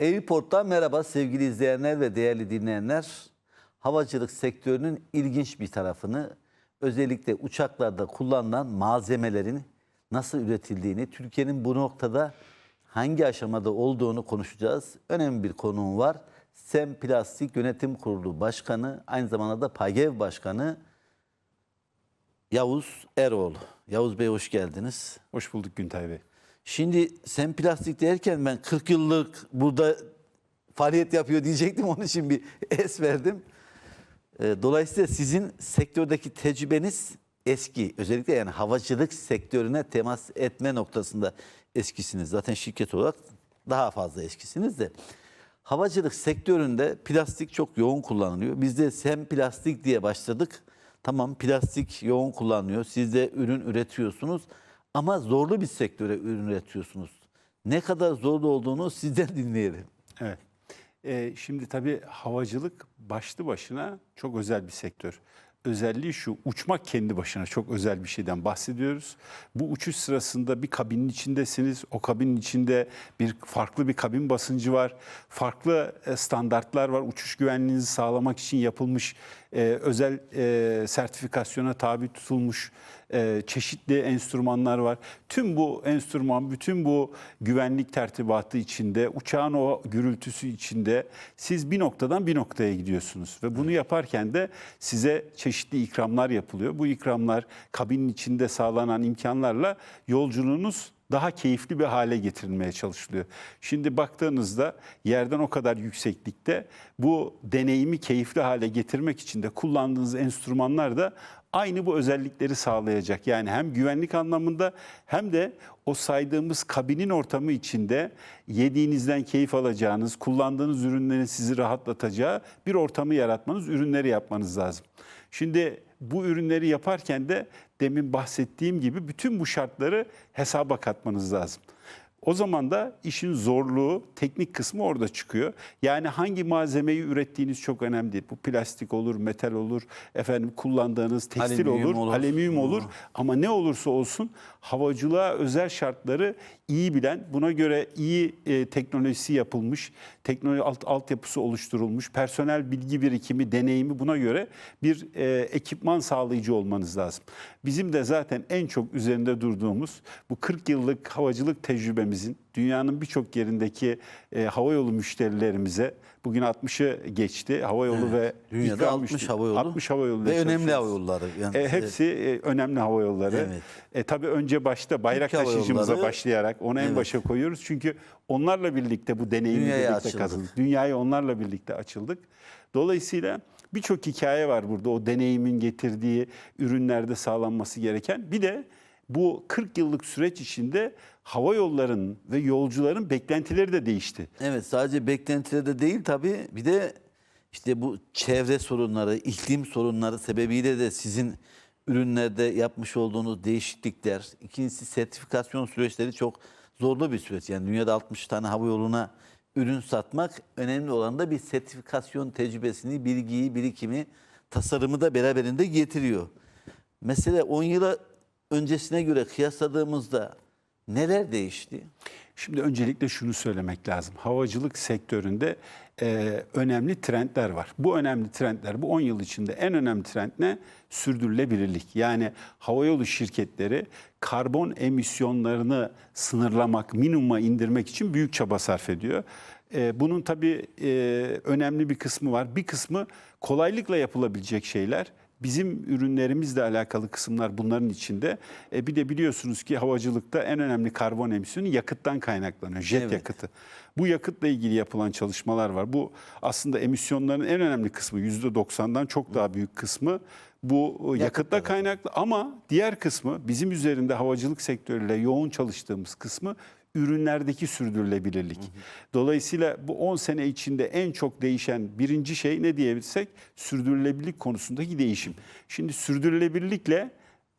Airport'tan merhaba sevgili izleyenler ve değerli dinleyenler. Havacılık sektörünün ilginç bir tarafını özellikle uçaklarda kullanılan malzemelerin nasıl üretildiğini, Türkiye'nin bu noktada hangi aşamada olduğunu konuşacağız. Önemli bir konuğum var. Sem Plastik Yönetim Kurulu Başkanı, aynı zamanda da PAGEV Başkanı Yavuz Eroğlu. Yavuz Bey hoş geldiniz. Hoş bulduk Güntay Bey. Şimdi sen plastik derken ben 40 yıllık burada faaliyet yapıyor diyecektim. Onun için bir es verdim. Ee, Dolayısıyla sizin sektördeki tecrübeniz eski. Özellikle yani havacılık sektörüne temas etme noktasında eskisiniz. Zaten şirket olarak daha fazla eskisiniz de. Havacılık sektöründe plastik çok yoğun kullanılıyor. Biz de sem plastik diye başladık. Tamam plastik yoğun kullanılıyor. Siz de ürün üretiyorsunuz. Ama zorlu bir sektöre ürün üretiyorsunuz. Ne kadar zorlu olduğunu sizden dinleyelim. Evet. Ee, şimdi tabii havacılık başlı başına çok özel bir sektör. Özelliği şu, uçmak kendi başına çok özel bir şeyden bahsediyoruz. Bu uçuş sırasında bir kabinin içindesiniz. O kabinin içinde bir farklı bir kabin basıncı var. Farklı e, standartlar var. Uçuş güvenliğinizi sağlamak için yapılmış e, özel e, sertifikasyona tabi tutulmuş e, çeşitli enstrümanlar var. Tüm bu enstrüman, bütün bu güvenlik tertibatı içinde, uçağın o gürültüsü içinde siz bir noktadan bir noktaya gidiyorsunuz. Ve bunu yaparken de size çeşitli ikramlar yapılıyor. Bu ikramlar kabinin içinde sağlanan imkanlarla yolculuğunuz daha keyifli bir hale getirilmeye çalışılıyor. Şimdi baktığınızda yerden o kadar yükseklikte bu deneyimi keyifli hale getirmek için de kullandığınız enstrümanlar da aynı bu özellikleri sağlayacak. Yani hem güvenlik anlamında hem de o saydığımız kabinin ortamı içinde yediğinizden keyif alacağınız, kullandığınız ürünlerin sizi rahatlatacağı bir ortamı yaratmanız, ürünleri yapmanız lazım. Şimdi bu ürünleri yaparken de demin bahsettiğim gibi bütün bu şartları hesaba katmanız lazım. O zaman da işin zorluğu, teknik kısmı orada çıkıyor. Yani hangi malzemeyi ürettiğiniz çok önemli değil. Bu plastik olur, metal olur, efendim kullandığınız tekstil Alüminyum olur, olur. alüminyum olur. Aa. Ama ne olursa olsun havacılığa özel şartları iyi bilen, buna göre iyi e, teknolojisi yapılmış, teknoloji alt, altyapısı oluşturulmuş, personel bilgi birikimi, deneyimi buna göre bir e, ekipman sağlayıcı olmanız lazım. Bizim de zaten en çok üzerinde durduğumuz bu 40 yıllık havacılık tecrübemizin dünyanın birçok yerindeki e, havayolu müşterilerimize bugün 60'ı geçti. Havayolu ve Dünyada ikram 60 müşteri- havayolu 60 havayolu ve önemli havayolları. Yani e, hepsi e, önemli hava yolları. Evet. E, tabii önce başta bayrak Türk taşıyıcımıza başlayarak onu en Evet. başa koyuyoruz. Çünkü onlarla birlikte bu deneyimi Dünyaya birlikte açıldık. kazandık. Dünyaya onlarla birlikte açıldık. Dolayısıyla birçok hikaye var burada o deneyimin getirdiği ürünlerde sağlanması gereken. Bir de bu 40 yıllık süreç içinde hava yollarının ve yolcuların beklentileri de değişti. Evet sadece beklentilerde değil tabii bir de işte bu çevre sorunları, iklim sorunları sebebiyle de sizin ürünlerde yapmış olduğunuz değişiklikler, ikincisi sertifikasyon süreçleri çok zorlu bir süreç. Yani dünyada 60 tane hava yoluna ürün satmak önemli olan da bir sertifikasyon tecrübesini, bilgiyi, birikimi, tasarımı da beraberinde getiriyor. Mesela 10 yıla öncesine göre kıyasladığımızda neler değişti? Şimdi öncelikle şunu söylemek lazım. Havacılık sektöründe e, önemli trendler var. Bu önemli trendler, bu 10 yıl içinde en önemli trend ne? Sürdürülebilirlik. Yani havayolu şirketleri karbon emisyonlarını sınırlamak, minimuma indirmek için büyük çaba sarf ediyor. E, bunun tabii e, önemli bir kısmı var. Bir kısmı kolaylıkla yapılabilecek şeyler. Bizim ürünlerimizle alakalı kısımlar bunların içinde. E, bir de biliyorsunuz ki havacılıkta en önemli karbon emisyonu yakıttan kaynaklanıyor. Jet Evet. yakıtı. Bu yakıtla ilgili yapılan çalışmalar var. Bu aslında emisyonların en önemli kısmı %90'dan çok daha büyük kısmı bu yakıtla kaynaklı ama diğer kısmı bizim üzerinde havacılık sektörüyle yoğun çalıştığımız kısmı ürünlerdeki sürdürülebilirlik. Dolayısıyla bu 10 sene içinde en çok değişen birinci şey ne diyebilsek sürdürülebilirlik konusundaki değişim. Şimdi sürdürülebilirlikle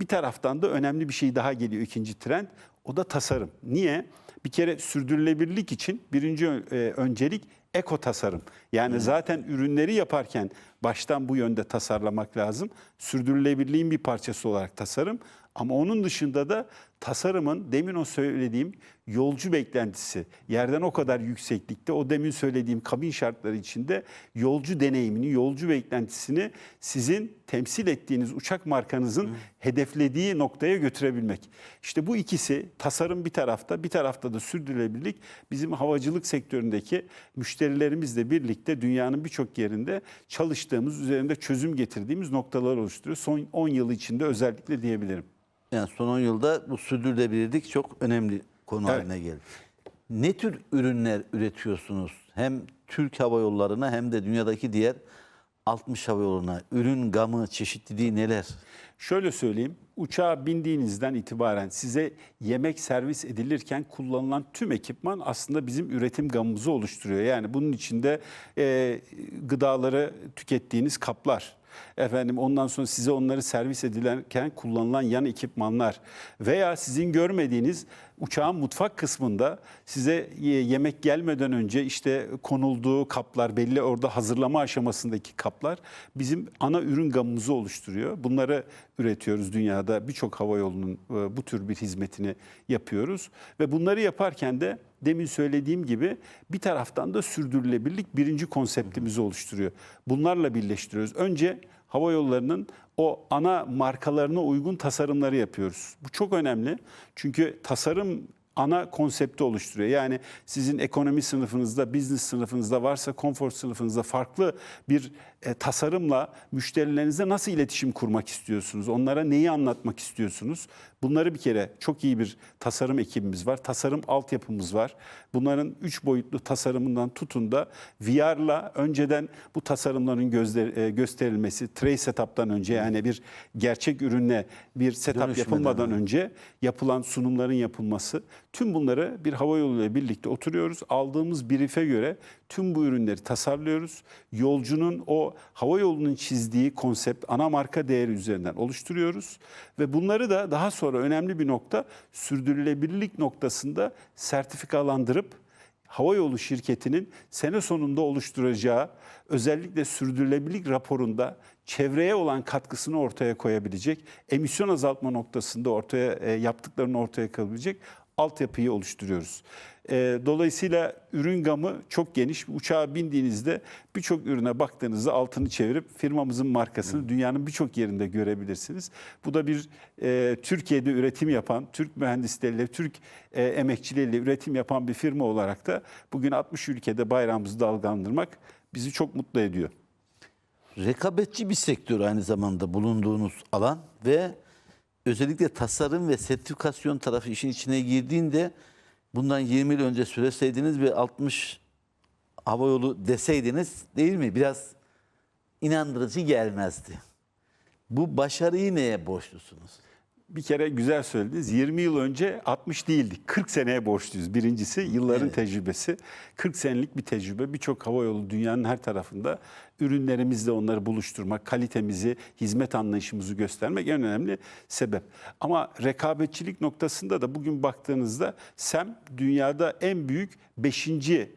bir taraftan da önemli bir şey daha geliyor ikinci trend. O da tasarım. Niye? Bir kere sürdürülebilirlik için birinci e, öncelik eko tasarım. Yani zaten ürünleri yaparken baştan bu yönde tasarlamak lazım. Sürdürülebilirliğin bir parçası olarak tasarım. Ama onun dışında da tasarımın demin o söylediğim yolcu beklentisi yerden o kadar yükseklikte o demin söylediğim kabin şartları içinde yolcu deneyimini, yolcu beklentisini sizin temsil ettiğiniz uçak markanızın hedeflediği noktaya götürebilmek. İşte bu ikisi tasarım bir tarafta, bir tarafta da sürdürülebilirlik bizim havacılık sektöründeki müşterilerimizle birlikte dünyanın birçok yerinde çalıştığımız, üzerinde çözüm getirdiğimiz noktalar oluşturuyor. Son 10 yıl içinde özellikle diyebilirim. Yani son 10 yılda bu sürdürülebilirlik çok önemli konu Evet. haline geldi. Ne tür ürünler üretiyorsunuz? Hem Türk Hava Yolları'na hem de dünyadaki diğer 60 hava yoluna ürün gamı, çeşitliliği neler? Şöyle söyleyeyim, uçağa bindiğinizden itibaren size yemek servis edilirken kullanılan tüm ekipman aslında bizim üretim gamımızı oluşturuyor. Yani bunun içinde e, gıdaları tükettiğiniz kaplar, efendim ondan sonra size onları servis edilirken kullanılan yan ekipmanlar veya sizin görmediğiniz uçağın mutfak kısmında size ye- yemek gelmeden önce işte konulduğu kaplar belli orada hazırlama aşamasındaki kaplar bizim ana ürün gamımızı oluşturuyor. Bunları üretiyoruz dünyada birçok hava yolunun e, bu tür bir hizmetini yapıyoruz ve bunları yaparken de demin söylediğim gibi bir taraftan da sürdürülebilirlik birinci konseptimizi oluşturuyor. Bunlarla birleştiriyoruz. Önce hava yollarının o ana markalarına uygun tasarımları yapıyoruz. Bu çok önemli. Çünkü tasarım ana konsepti oluşturuyor. Yani sizin ekonomi sınıfınızda, business sınıfınızda varsa konfor sınıfınızda farklı bir e, tasarımla müşterilerinize nasıl iletişim kurmak istiyorsunuz? Onlara neyi anlatmak istiyorsunuz? Bunları bir kere çok iyi bir tasarım ekibimiz var. Tasarım altyapımız var. Bunların üç boyutlu tasarımından tutun da VR'la önceden bu tasarımların gözler, e, gösterilmesi, tray setup'tan önce yani bir gerçek ürünle bir setup Dönüşmeden yapılmadan önce. önce yapılan sunumların yapılması. Tüm bunları bir hava yoluyla birlikte oturuyoruz. Aldığımız brief'e göre tüm bu ürünleri tasarlıyoruz. Yolcunun o hava yolunun çizdiği konsept ana marka değeri üzerinden oluşturuyoruz. Ve bunları da daha sonra önemli bir nokta sürdürülebilirlik noktasında sertifikalandırıp hava yolu şirketinin sene sonunda oluşturacağı özellikle sürdürülebilirlik raporunda çevreye olan katkısını ortaya koyabilecek, emisyon azaltma noktasında ortaya e, yaptıklarını ortaya koyabilecek altyapıyı oluşturuyoruz. E, dolayısıyla ürün gamı çok geniş. Uçağa bindiğinizde birçok ürüne baktığınızda altını çevirip firmamızın markasını dünyanın birçok yerinde görebilirsiniz. Bu da bir e, Türkiye'de üretim yapan, Türk mühendisleriyle, Türk e, emekçileriyle üretim yapan bir firma olarak da bugün 60 ülkede bayrağımızı dalgalandırmak bizi çok mutlu ediyor. Rekabetçi bir sektör aynı zamanda bulunduğunuz alan ve özellikle tasarım ve sertifikasyon tarafı işin içine girdiğinde bundan 20 yıl önce söyleseydiniz ve 60 hava yolu deseydiniz değil mi? Biraz inandırıcı gelmezdi. Bu başarıyı neye borçlusunuz? Bir kere güzel söylediniz. 20 yıl önce 60 değildik. 40 seneye borçluyuz. Birincisi yılların Evet. tecrübesi. 40 senelik bir tecrübe. Birçok hava yolu dünyanın her tarafında ürünlerimizle onları buluşturmak, kalitemizi, hizmet anlayışımızı göstermek en önemli sebep. Ama rekabetçilik noktasında da bugün baktığınızda SEM dünyada en büyük 5.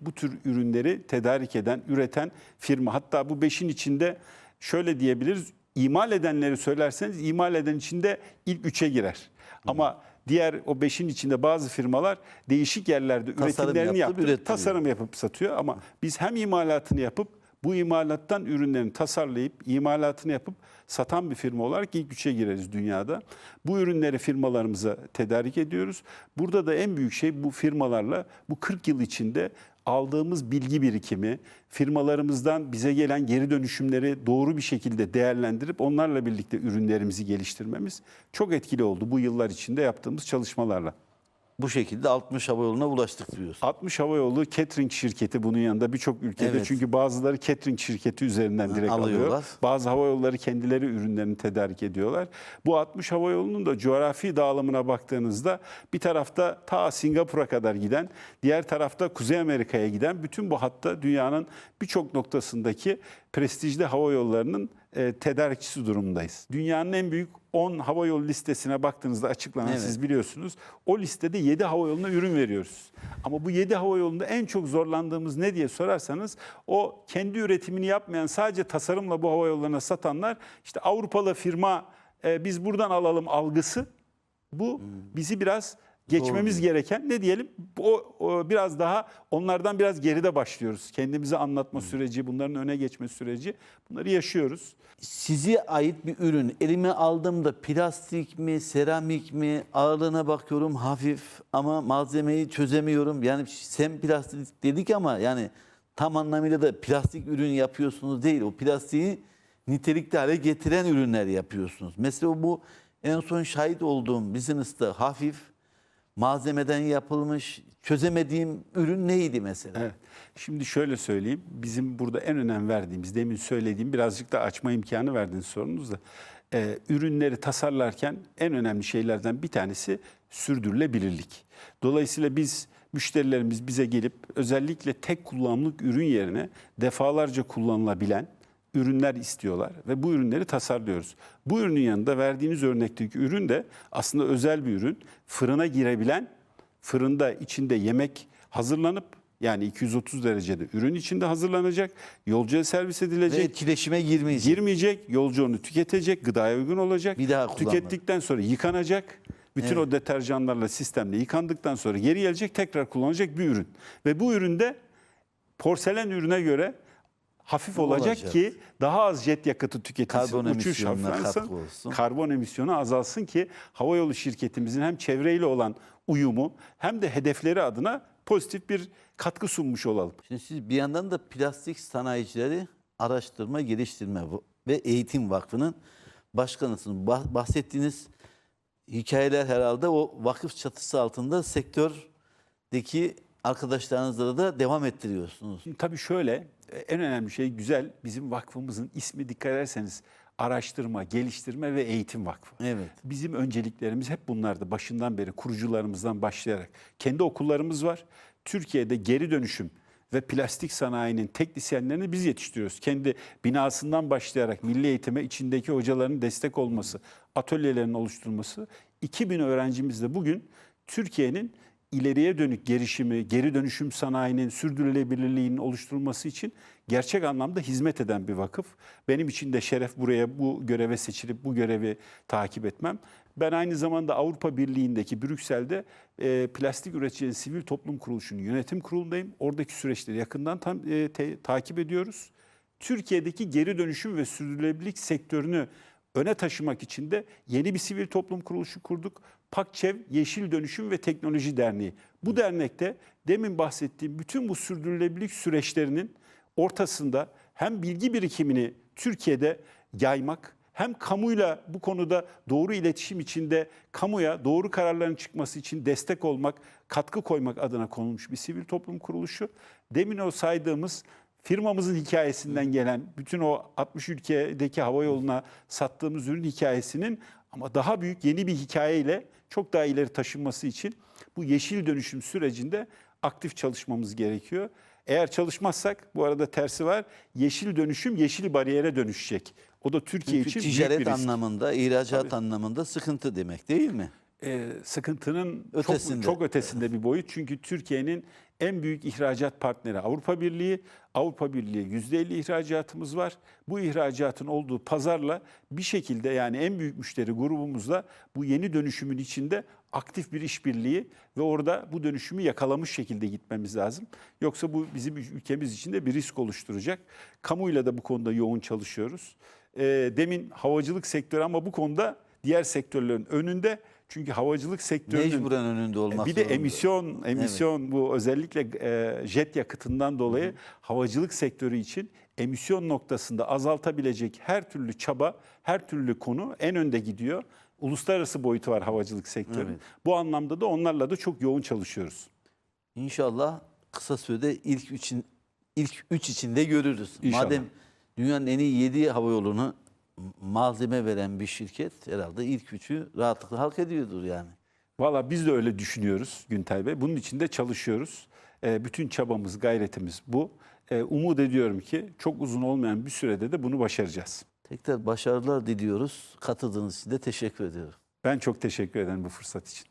bu tür ürünleri tedarik eden, üreten firma. Hatta bu 5'in içinde şöyle diyebiliriz. İmal edenleri söylerseniz imal eden içinde ilk üçe girer. Ama diğer o beşin içinde bazı firmalar değişik yerlerde Tasarım üretimlerini yaptı. ürettiriyor. Tasarım yapıp satıyor ama biz hem imalatını yapıp bu imalattan ürünlerini tasarlayıp imalatını yapıp satan bir firma olarak ilk üçe gireriz dünyada. Bu ürünleri firmalarımıza tedarik ediyoruz. Burada da en büyük şey bu firmalarla bu 40 yıl içinde aldığımız bilgi birikimi, firmalarımızdan bize gelen geri dönüşümleri doğru bir şekilde değerlendirip onlarla birlikte ürünlerimizi geliştirmemiz çok etkili oldu bu yıllar içinde yaptığımız çalışmalarla. Bu şekilde 60 hava yoluna ulaştık diyorsunuz. 60 Hava Yolu catering şirketi bunun yanında birçok ülkede Evet. çünkü bazıları catering şirketi üzerinden direkt alıyor. alıyorlar. Bazı hava yolları kendileri ürünlerini tedarik ediyorlar. Bu 60 hava yolunun da coğrafi dağılımına baktığınızda bir tarafta ta Singapur'a kadar giden, diğer tarafta Kuzey Amerika'ya giden bütün bu hatta dünyanın birçok noktasındaki prestijli hava yollarının e, tedarikçisi durumundayız. Dünyanın en büyük 10 hava yolu listesine baktığınızda açıklanan Evet. siz biliyorsunuz. O listede 7 hava yoluna ürün veriyoruz. Ama bu 7 hava yolunda en çok zorlandığımız ne diye sorarsanız o kendi üretimini yapmayan sadece tasarımla bu hava yollarına satanlar işte Avrupalı firma e, biz buradan alalım algısı Bu bizi biraz geçmemiz gereken ne diyelim o, o biraz daha onlardan biraz geride başlıyoruz. Kendimizi anlatma süreci, bunların öne geçme süreci bunları yaşıyoruz. Size ait bir ürün elime aldığımda plastik mi, seramik mi ağırlığına bakıyorum hafif ama malzemeyi çözemiyorum. Yani sen plastik dedik ama yani tam anlamıyla da plastik ürün yapıyorsunuz değil. O plastiği nitelikli hale getiren ürünler yapıyorsunuz. Mesela bu en son şahit olduğum business'ta hafif malzemeden yapılmış çözemediğim ürün neydi mesela? Evet. Şimdi şöyle söyleyeyim. Bizim burada en önem verdiğimiz, demin söylediğim birazcık da açma imkanı verdiğiniz sorunuz da e, ürünleri tasarlarken en önemli şeylerden bir tanesi sürdürülebilirlik. Dolayısıyla biz müşterilerimiz bize gelip özellikle tek kullanımlık ürün yerine defalarca kullanılabilen ürünler istiyorlar ve bu ürünleri tasarlıyoruz. Bu ürünün yanında verdiğiniz örnekteki ürün de aslında özel bir ürün. Fırına girebilen, fırında içinde yemek hazırlanıp yani 230 derecede ürün içinde hazırlanacak, yolcuya servis Ve edilecek, etkileşime girmeyecek. girmeyecek, yolcu onu tüketecek, gıdaya uygun olacak. Bir daha. Tükettikten sonra yıkanacak. Bütün o deterjanlarla sistemle yıkandıktan sonra geri gelecek, tekrar kullanacak bir ürün. Ve bu üründe porselen ürüne göre hafif olacak, Olacak. ki daha az jet yakıtı tüketilsin, Karbon uçuş olsun. karbon emisyonu azalsın ki havayolu şirketimizin hem çevreyle olan uyumu hem de hedefleri adına pozitif bir katkı sunmuş olalım. Şimdi siz bir yandan da Plastik Sanayicileri Araştırma, Geliştirme ve Eğitim Vakfı'nın başkanısınız. Bah- Bahsettiğiniz hikayeler herhalde o vakıf çatısı altında sektördeki arkadaşlarınızla da devam ettiriyorsunuz. Şimdi tabii şöyle en önemli şey güzel bizim vakfımızın ismi dikkat ederseniz araştırma, geliştirme ve eğitim vakfı. Evet. Bizim önceliklerimiz hep bunlardı. Başından beri kurucularımızdan başlayarak. Kendi okullarımız var. Türkiye'de geri dönüşüm ve plastik sanayinin teknisyenlerini biz yetiştiriyoruz. Kendi binasından başlayarak milli eğitime içindeki hocaların destek olması, atölyelerin oluşturulması. 2000 öğrencimizle bugün Türkiye'nin ileriye dönük gelişimi, geri dönüşüm sanayinin sürdürülebilirliğinin oluşturulması için gerçek anlamda hizmet eden bir vakıf. Benim için de şeref buraya bu göreve seçilip bu görevi takip etmem. Ben aynı zamanda Avrupa Birliği'ndeki Brüksel'de e, plastik üreticilerin sivil toplum kuruluşunun yönetim kurulundayım. Oradaki süreçleri yakından tam, e, te- takip ediyoruz. Türkiye'deki geri dönüşüm ve sürdürülebilirlik sektörünü öne taşımak için de yeni bir sivil toplum kuruluşu kurduk. Pakçev Yeşil Dönüşüm ve Teknoloji Derneği. Bu dernekte demin bahsettiğim bütün bu sürdürülebilirlik süreçlerinin ortasında hem bilgi birikimini Türkiye'de yaymak hem kamuyla bu konuda doğru iletişim içinde kamuya doğru kararların çıkması için destek olmak, katkı koymak adına konulmuş bir sivil toplum kuruluşu. Demin o saydığımız firmamızın hikayesinden gelen bütün o 60 ülkedeki hava yoluna sattığımız ürün hikayesinin ama daha büyük yeni bir hikayeyle çok daha ileri taşınması için bu yeşil dönüşüm sürecinde aktif çalışmamız gerekiyor. Eğer çalışmazsak bu arada tersi var. Yeşil dönüşüm yeşil bariyere dönüşecek. O da Türkiye Çünkü için büyük ticaret bir risk. anlamında, ihracat anlamında sıkıntı demek değil mi? Ee, sıkıntının Ötesinde. çok çok ötesinde bir boyut. Çünkü Türkiye'nin en büyük ihracat partneri Avrupa Birliği. Avrupa Birliği %50 ihracatımız var. Bu ihracatın olduğu pazarla bir şekilde yani en büyük müşteri grubumuzla bu yeni dönüşümün içinde aktif bir işbirliği ve orada bu dönüşümü yakalamış şekilde gitmemiz lazım. Yoksa bu bizim ülkemiz için de bir risk oluşturacak. Kamuyla da bu konuda yoğun çalışıyoruz. Ee, demin havacılık sektörü ama bu konuda diğer sektörlerin önünde. Çünkü havacılık sektörünün Mecburen önünde olmak bir de zorunda. emisyon emisyon bu özellikle e, jet yakıtından dolayı havacılık sektörü için emisyon noktasında azaltabilecek her türlü çaba, her türlü konu en önde gidiyor. Uluslararası boyutu var havacılık sektörünün. Evet. Bu anlamda da onlarla da çok yoğun çalışıyoruz. İnşallah kısa sürede ilk üçün ilk üç içinde görürüz. İnşallah. Madem dünyanın en iyi 7 hava yolunu malzeme veren bir şirket herhalde ilk üçü rahatlıkla hak ediyordur yani. Valla biz de öyle düşünüyoruz Güntay Bey. Bunun için de çalışıyoruz. E, bütün çabamız, gayretimiz bu. E, umut ediyorum ki çok uzun olmayan bir sürede de bunu başaracağız. Tekrar başarılar diliyoruz. Katıldığınız için de teşekkür ediyorum. Ben çok teşekkür ederim bu fırsat için.